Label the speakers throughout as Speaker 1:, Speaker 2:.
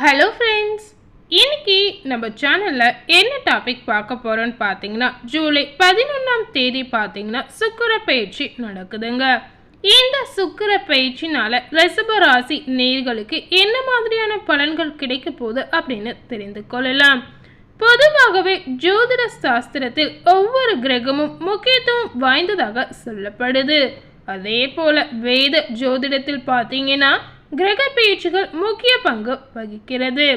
Speaker 1: Hello friends இன்னைக்கு நம்ம சேனலில் என்ன டாபிக் பார்க்க போகிறோன்னு பார்த்தீங்கன்னா ஜூலை பதினொன்றாம் தேதி பார்த்தீங்கன்னா சுக்கிர பயிற்சி நடக்குதுங்க. இந்த சுக்கிர பயிற்சினால ரிசப ராசி நேர்களுக்கு என்ன மாதிரியான பலன்கள் கிடைக்க போகுது அப்படின்னு தெரிந்து கொள்ளலாம். பொதுவாகவே ஜோதிட சாஸ்திரத்தில் ஒவ்வொரு கிரகமும் முக்கியத்துவம் வாய்ந்ததாக சொல்லப்படுது. அதே போல வேத ஜோதிடத்தில் பார்த்தீங்கன்னா கிரக பயிற்சிகள் முக்கிய பங்கு வகிக்கிறது.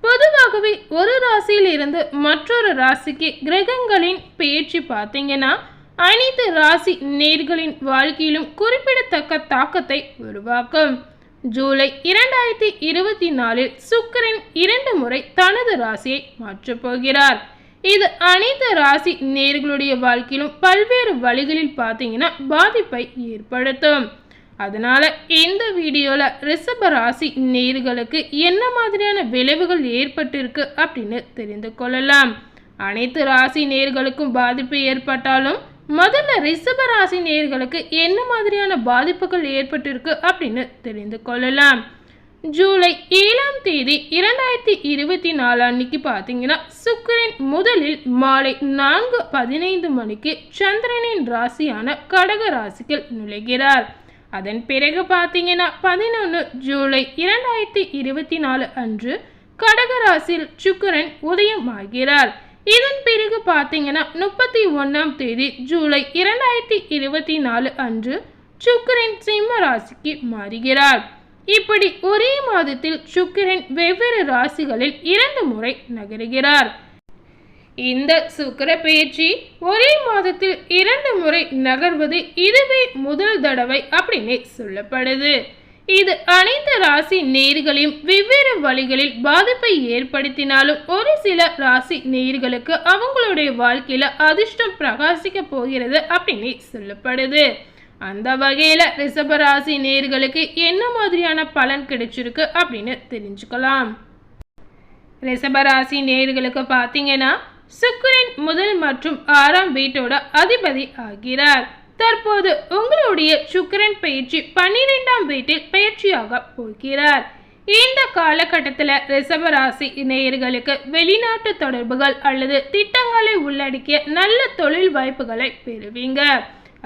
Speaker 1: பொதுவாகவே ஒரு ராசியில் இருந்து மற்றொரு ராசிக்கு கிரகங்களின் பயிற்சி பார்த்தீங்கன்னா அனைத்து ராசி நேர்களின் வாழ்க்கையிலும் குறிப்பிடத்தக்க தாக்கத்தை உருவாக்கும். ஜூலை இரண்டாயிரத்தி இருபத்தி நாலில் சுக்கரன் இரண்டு முறை தனது ராசியை மாற்றப் போகிறார். இது அனைத்து ராசி நேர்களுடைய வாழ்க்கையிலும் பல்வேறு வழிகளில் பார்த்தீங்கன்னா பாதிப்பை ஏற்படுத்தும். அதனால் இந்த வீடியோவில் ரிஷப ராசி நேர்களுக்கு என்ன மாதிரியான விளைவுகள் ஏற்பட்டிருக்கு அப்படின்னு தெரிந்து கொள்ளலாம். அனைத்து ராசி நேர்களுக்கும் பாதிப்பு ஏற்பட்டாலும் முதல்ல ரிஷப ராசி நேர்களுக்கு என்ன மாதிரியான பாதிப்புகள் ஏற்பட்டிருக்கு அப்படின்னு தெரிந்து கொள்ளலாம். ஜூலை ஏழாம் தேதி இரண்டாயிரத்தி இருபத்தி நாலு அன்னைக்கு பார்த்தீங்கன்னா சுக்கிரன் முதலில் மாலை நான்கு பதினைந்து மணிக்கு சந்திரனின் ராசியான கடக ராசிக்கு நுழைகிறார். அதன் பிறகு பார்த்தீங்கன்னா பதினொன்று ஜூலை இரண்டாயிரத்தி இருபத்தி நாலு அன்று கடகராசில் சுக்கரன் உதயமாகிறார். இதன் பிறகு பார்த்தீங்கன்னா முப்பத்தி ஒன்றாம் தேதி ஜூலை இரண்டாயிரத்தி இருபத்தி நாலு அன்று சுக்கரன் சிம்ம ராசிக்கு மாறுகிறார். இப்படி ஒரே மாதத்தில் சுக்கரன் வெவ்வேறு ராசிகளில் இரண்டு முறை நகருகிறார். இந்த சுக்கிர பயிற்சி ஒரே மாதத்தில் இரண்டு முறை நகர்வது இதுவே முதல் தடவை அப்படின்னு சொல்லப்படுது. இது அனைத்து ராசி நேர்களையும் வெவ்வேறு வழிகளில் பாதிப்பை ஏற்படுத்தினாலும் ஒரு சில ராசி நேர்களுக்கு அவங்களுடைய வாழ்க்கையில அதிர்ஷ்டம் பிரகாசிக்க போகிறது அப்படின்னு சொல்லப்படுது. அந்த வகையில ரிஷபராசி நேர்களுக்கு என்ன மாதிரியான பலன் கிடைச்சிருக்கு அப்படின்னு தெரிஞ்சுக்கலாம். ரிசபராசி நேர்களுக்கு பார்த்தீங்கன்னா சுக்கிரன் முதல் மற்றும் ஆறாம் வீட்டோட அதிபதி ஆகிறார். தற்போது உங்களுடைய சுக்கரன் பயிற்சி பன்னிரெண்டாம் வீட்டில் பயிற்சியாக போகிறார். இந்த காலகட்டத்தில் ரிசவராசி நேயர்களுக்கு வெளிநாட்டு தொடர்புகள் அல்லது திட்டங்களை உள்ளடக்கிய நல்ல தொழில் வாய்ப்புகளை பெறுவீங்க.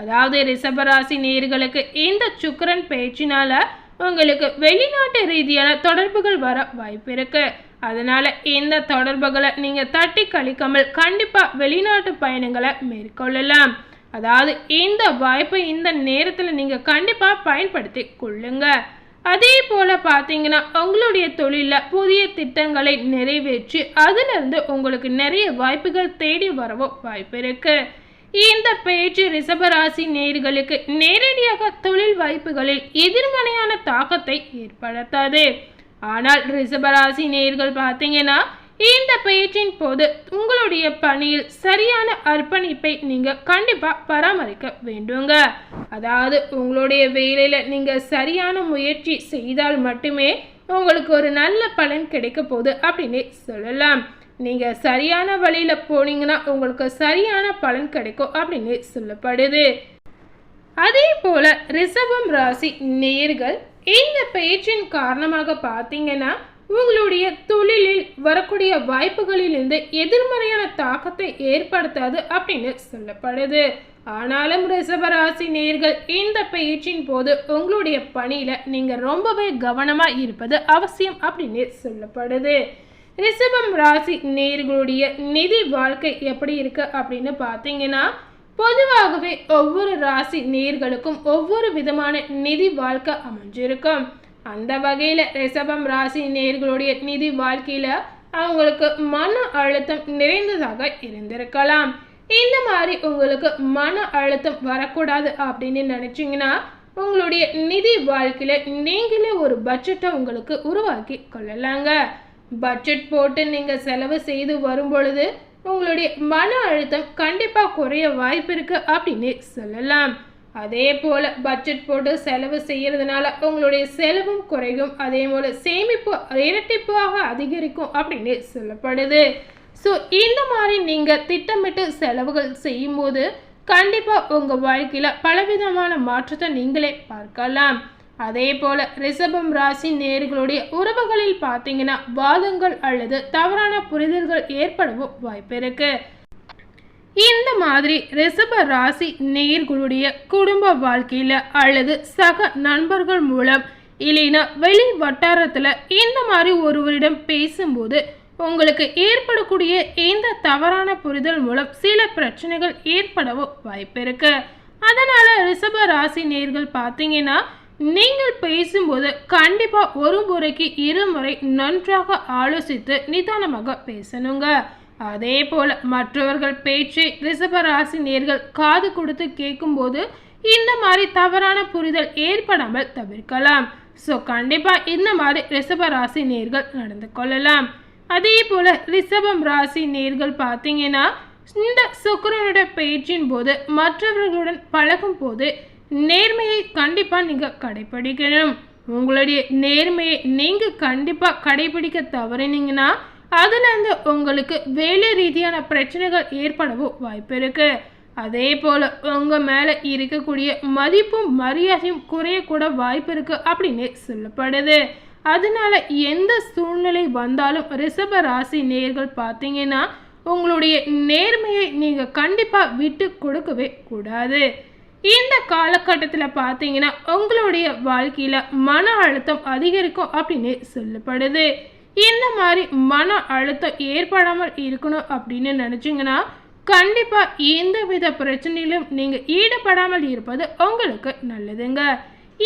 Speaker 1: அதாவது ரிசவராசி நேயர்களுக்கு இந்த சுக்கரன் பயிற்சினால உங்களுக்கு வெளிநாட்டு ரீதியான தொடர்புகள் வர வாய்ப்பு இருக்குது அதனால் இந்த தொடர்புகளை நீங்கள் தட்டி கழிக்காமல் கண்டிப்பாக வெளிநாட்டு பயணங்களை மேற்கொள்ளலாம். அதாவது இந்த வாய்ப்பை இந்த நேரத்தில் நீங்கள் கண்டிப்பாக பயன்படுத்தி கொள்ளுங்க. அதே போல் பார்த்தீங்கன்னா உங்களுடைய தொழிலில் புதிய திட்டங்களை நிறைவேற்றி அதிலிருந்து உங்களுக்கு நிறைய வாய்ப்புகள் தேடி வரவோ வாய்ப்பு இருக்குது இந்த பேச்சு ரிஷபராசி நேர்களுக்கு நேரடியாக தொழில் வாய்ப்புகளில் எதிர்மறையான தாக்கத்தை ஏற்படுத்தாது. ஆனால் ரிஷபராசி நேர்கள் பார்த்தீங்கன்னா இந்த பயிற்சியின் போது உங்களுடைய பணியில் சரியான அர்ப்பணிப்பை நீங்க கண்டிப்பா பராமரிக்க வேண்டுங்க. அதாவது உங்களுடைய வேலையில நீங்க சரியான முயற்சி செய்தால் மட்டுமே உங்களுக்கு ஒரு நல்ல பலன் கிடைக்க போகுது அப்படின்னு சொல்லலாம். நீங்க சரியான வழியில போனீங்கன்னா உங்களுக்கு சரியான பலன் கிடைக்கும் அப்படின்னு சொல்லப்படுது. அதே போல ரிஷபம் ராசி நேர்கள் இந்த பயிற்சியின் காரணமாக பார்த்தீங்கன்னா உங்களுடைய தொழிலில் வரக்கூடிய வாய்ப்புகளிலிருந்து எதிர்மறையான தாக்கத்தை ஏற்படுத்தாது அப்படின்னு சொல்லப்படுது. ஆனாலும் ரிசபராசி நேர்கள் இந்த பயிற்சியின் போது உங்களுடைய பணியில் நீங்கள் ரொம்பவே கவனமாக இருப்பது அவசியம் அப்படின்னு சொல்லப்படுது. ரிஷபம் ராசி நேர்களுடைய நிதி வாழ்க்கை எப்படி இருக்குது அப்படின்னு பார்த்தீங்கன்னா பொதுவாகவே ஒவ்வொரு ராசி நேர்களுக்கும் ஒவ்வொரு விதமான நிதி வாழ்க்கை அமைஞ்சிருக்கும். அந்த வகையில் ரிஷபம் ராசி நேர்களுடைய நிதி வாழ்க்கையில் அவங்களுக்கு மன அழுத்தம் நிறைந்ததாக இருந்திருக்கலாம். இந்த மாதிரி உங்களுக்கு மன அழுத்தம் வரக்கூடாது அப்படின்னு நினச்சிங்கன்னா உங்களுடைய நிதி வாழ்க்கையில் நீங்களே ஒரு பட்ஜெட்டை உங்களுக்கு உருவாக்கி கொள்ளலாங்க. பட்ஜெட் போட்டு நீங்கள் செலவு செய்து வரும் பொழுது உங்களுடைய மன அழுத்தம் கண்டிப்பாக குறைய வாய்ப்பு இருக்குது அப்படின்னு சொல்லலாம். அதே போல் பட்ஜெட் போட்டு செலவு செய்கிறதுனால உங்களுடைய செலவும் குறையும். அதே போல் சேமிப்பு இரட்டிப்பாக அதிகரிக்கும் அப்படின்னு சொல்லப்படுது. ஸோ இந்த மாதிரி நீங்கள் திட்டமிட்டு செலவுகள் செய்யும்போது கண்டிப்பாக உங்கள் வாழ்க்கையில் பலவிதமான மாற்றத்தை நீங்களே பார்க்கலாம். அதே போல ரிஷபம் ராசி நேர்களுடைய உறவுகளில் பார்த்தீங்கன்னா வாதங்கள் அல்லது தவறான புரிதல்கள் ஏற்படவும் வாய்ப்பு இருக்கு. இந்த மாதிரி ரிஷப ராசி நேர்களுடைய குடும்ப வாழ்க்கையில அல்லது சக நண்பர்கள் மூலம் இல்லைன்னா வெளி வட்டாரத்துல இந்த மாதிரி ஒருவரிடம் பேசும்போது உங்களுக்கு ஏற்படக்கூடிய இந்த தவறான புரிதல் மூலம் சில பிரச்சனைகள் ஏற்படவும் வாய்ப்பு இருக்கு. அதனால ரிஷப ராசி நேர்கள் பார்த்தீங்கன்னா நீங்கள் பேசும்போது கண்டிப்பா ஒரு முறைக்கு இருமுறை நன்றாக ஆலோசித்து நிதானமாக பேசணுங்க. அதே போல மற்றவர்கள் பேச்சை ரிஷப ராசி நேர்கள் காது கொடுத்து கேட்கும்போது இந்த மாதிரி தவறான புரிதல் ஏற்படாமல் தவிர்க்கலாம். ஸோ கண்டிப்பாக இந்த மாதிரி ரிஷப ராசி நேர்கள் நடந்து கொள்ளலாம். அதே போல் ரிஷபம் ராசி நேர்கள் பார்த்தீங்கன்னா இந்த சுக்கரனுடைய பேச்சின் போது மற்றவர்களுடன் பழகும் போது நேர்மையை கண்டிப்பாக நீங்கள் கடைபிடிக்கணும். உங்களுடைய நேர்மையை நீங்கள் கண்டிப்பாக கடைபிடிக்க தவறினீங்கன்னா அதுலேருந்து உங்களுக்கு வேலை ரீதியான பிரச்சனைகள் ஏற்படவும் வாய்ப்பு இருக்குது அதே போல் உங்கள் மேலே இருக்கக்கூடிய மதிப்பும் மரியாதையும் குறையக்கூட வாய்ப்பு இருக்குது அப்படின்னு சொல்லப்படுது. அதனால எந்த சூழ்நிலை வந்தாலும் ரிஷப ராசி நேர்கள் பார்த்தீங்கன்னா உங்களுடைய நேர்மையை நீங்கள் கண்டிப்பாக விட்டு கொடுக்கவே கூடாது. இந்த காலகட்டத்தில் பார்த்தீங்கன்னா உங்களுடைய வாழ்க்கையில் மன அழுத்தம் அதிகரிக்கும் அப்படின்னு சொல்லப்படுது. இந்த மாதிரி மன அழுத்தம் ஏற்படாமல் இருக்கணும் அப்படின்னு நினச்சிங்கன்னா கண்டிப்பாக எந்த வித பிரச்சனையிலும் நீங்கள் ஈடுபடாமல் இருப்பது உங்களுக்கு நல்லதுங்க.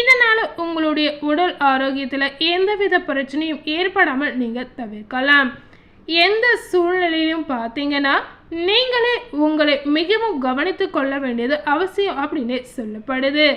Speaker 1: இதனால் உங்களுடைய உடல் ஆரோக்கியத்துல எந்தவித பிரச்சனையும் ஏற்படாமல் நீங்கள் தவிர்க்கலாம். எந்த சூழ்நிலையிலும் பார்த்தீங்கன்னா நீங்களே உங்களை மிகவும் கவனித்து கொள்ள வேண்டியது அவசியம் அப்படின்னு சொல்லப்படுது.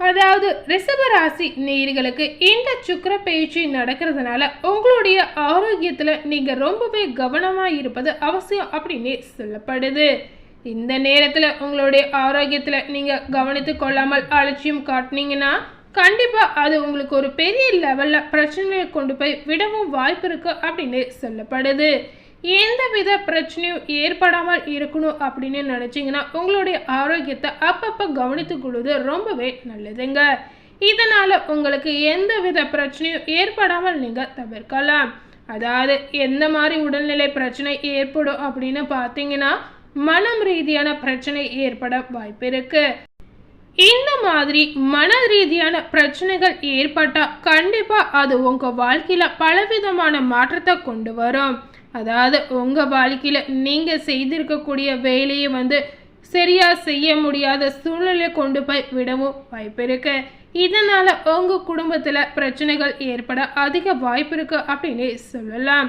Speaker 1: அதாவது ரிஷபராசி நேர்களுக்கு இந்த சுக்கர பயிற்சி நடக்கிறதுனால உங்களுடைய ஆரோக்கியத்தில் நீங்கள் ரொம்பவே கவனமாக இருப்பது அவசியம் அப்படின்னு சொல்லப்படுது. இந்த நேரத்தில் உங்களுடைய ஆரோக்கியத்தில் நீங்கள் கவனித்து கொள்ளாமல் அலட்சியம் காட்டினீங்கன்னா கண்டிப்பாக அது உங்களுக்கு ஒரு பெரிய லெவலில் பிரச்சனையை கொண்டு போய் விடவும் வாய்ப்பு இருக்குது அப்படின்னு சொல்லப்படுது. எந்த வித பிரச்சனையும் ஏற்படாமல் இருக்கணும் அப்படின்னு நினச்சிங்கன்னா உங்களுடைய ஆரோக்கியத்தை அப்பப்போ கவனித்துக் கொள்வது ரொம்பவே நல்லதுங்க. இதனால் உங்களுக்கு எந்த வித பிரச்சனையும் ஏற்படாமல் நீங்கள் தவிர்க்கலாம். அதாவது எந்த மாதிரி உடல்நிலை பிரச்சனை ஏற்படும் அப்படின்னு பார்த்தீங்கன்னா மனம் ரீதியான பிரச்சனை ஏற்பட வாய்ப்பு இருக்கு. இந்த மாதிரி மன ரீதியான பிரச்சனைகள் ஏற்பட்டால் கண்டிப்பாக அது உங்கள் வாழ்க்கையில் பலவிதமான மாற்றத்தை கொண்டு வரும். அதாவது உங்கள் வாழ்க்கையில் நீங்கள் செய்திருக்கக்கூடிய வேலையை வந்து சரியாக செய்ய முடியாத சூழ்நிலை கொண்டு போய் விடவும் வாய்ப்பு இருக்கு. இதனால் உங்கள் குடும்பத்தில் பிரச்சனைகள் ஏற்பட அதிக வாய்ப்பு இருக்குது அப்படின்னு சொல்லலாம்.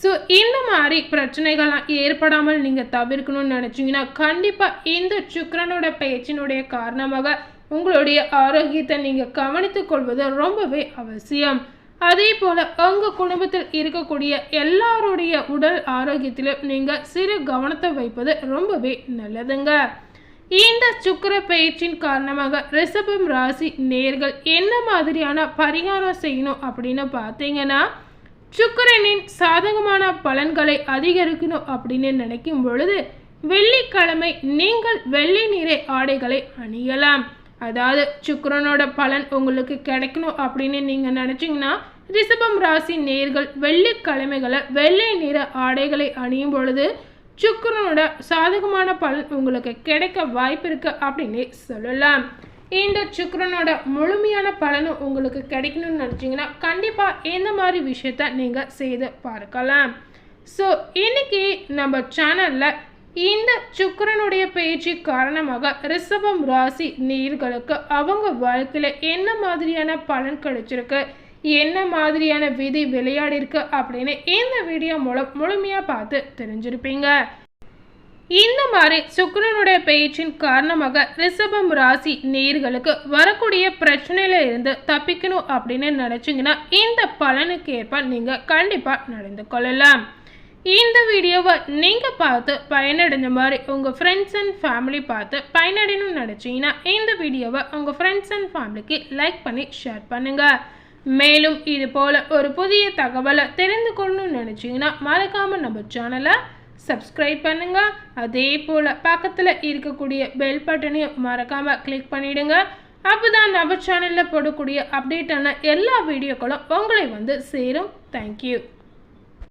Speaker 1: ஸோ இந்த மாதிரி பிரச்சனைகள்லாம் ஏற்படாமல் நீங்கள் தவிர்க்கணும்னு நினச்சிங்கன்னா கண்டிப்பாக இந்த சுக்கரனோட பேச்சினுடைய காரணமாக உங்களுடைய ஆரோக்கியத்தை நீங்கள் கவனித்துக் கொள்வது ரொம்பவே அவசியம். அதே போல் உங்கள் குடும்பத்தில் இருக்கக்கூடிய எல்லாருடைய உடல் ஆரோக்கியத்திலும் நீங்கள் சிறு கவனத்தை வைப்பது ரொம்பவே நல்லதுங்க. இந்த சுக்கர பயிற்சியின் காரணமாக ரிஷபம் ராசி நேர்கள் என்ன மாதிரியான பரிகாரம் செய்யணும் அப்படின்னு பார்த்தீங்கன்னா சுக்கரனின் சாதகமான பலன்களை அதிகரிக்கணும் அப்படின்னு நினைக்கும் பொழுது வெள்ளிக்கிழமை நீங்கள் வெள்ளி நிறை ஆடைகளை அணியலாம். அதாவது சுக்கரனோட பலன் உங்களுக்கு கிடைக்கணும் அப்படின்னு நீங்கள் நினச்சிங்கன்னா ரிஷபம் ராசி நேர்கள் வெள்ளிக்கிழமைகளை வெள்ளை நிற ஆடைகளை அணியும் பொழுது சுக்கரனோட சாதகமான பலன் உங்களுக்கு கிடைக்க வாய்ப்பு இருக்குது அப்படின்னு சொல்லலாம். இந்த சுக்கரனோட முழுமையான பலனும் உங்களுக்கு கிடைக்கணும்னு நினச்சிங்கன்னா கண்டிப்பாக இந்த மாதிரி விஷயத்த நீங்கள் செய்து பார்க்கலாம். ஸோ இன்றைக்கி நம்ம சேனலில் இந்த சுக்கரனுடைய பயிற்சி காரணமாக ரிஷபம் ராசி நீர்களுக்கு அவங்க வாழ்க்கையில் என்ன மாதிரியான பலன் கிடைச்சிருக்கு? என்ன மாதிரியான விதி விளையாடிருக்கு அப்படின்னு இந்த வீடியோ மூலம் முழுமையாக பார்த்து தெரிஞ்சிருப்பீங்க. இந்த மாதிரி சுக்கரனுடைய பேச்சின் காரணமாக ரிஷபம் ராசி நேர்களுக்கு வரக்கூடிய பிரச்சனையில இருந்து தப்பிக்கணும் அப்படின்னு நினைச்சிங்கன்னா இந்த பலனுக்கு ஏற்ப நீங்க கண்டிப்பா நடந்து கொள்ளலாம். இந்த வீடியோவை நீங்கள் பார்த்து பயனடைஞ்ச மாதிரி உங்கள் ஃப்ரெண்ட்ஸ் அண்ட் ஃபேமிலி பார்த்து பயனடையணும்னு நினச்சிங்கன்னா இந்த வீடியோவை உங்கள் ஃப்ரெண்ட்ஸ் அண்ட் ஃபேமிலிக்கு லைக் பண்ணி ஷேர் பண்ணுங்கள் மேலும் இது போல் ஒரு புதிய தகவலை தெரிந்து கொள்ளணும்னு நினச்சிங்கன்னா மறக்காமல் நம்ம சேனலை சப்ஸ்கிரைப் பண்ணுங்கள் அதே போல் பக்கத்தில் இருக்கக்கூடிய பெல் பட்டனையும் மறக்காமல் கிளிக் பண்ணிவிடுங்க அப்போ தான் நம்ம சேனலில் போடக்கூடிய அப்டேட்டான எல்லா வீடியோக்களும் உங்களை வந்து சேரும். தேங்க்யூ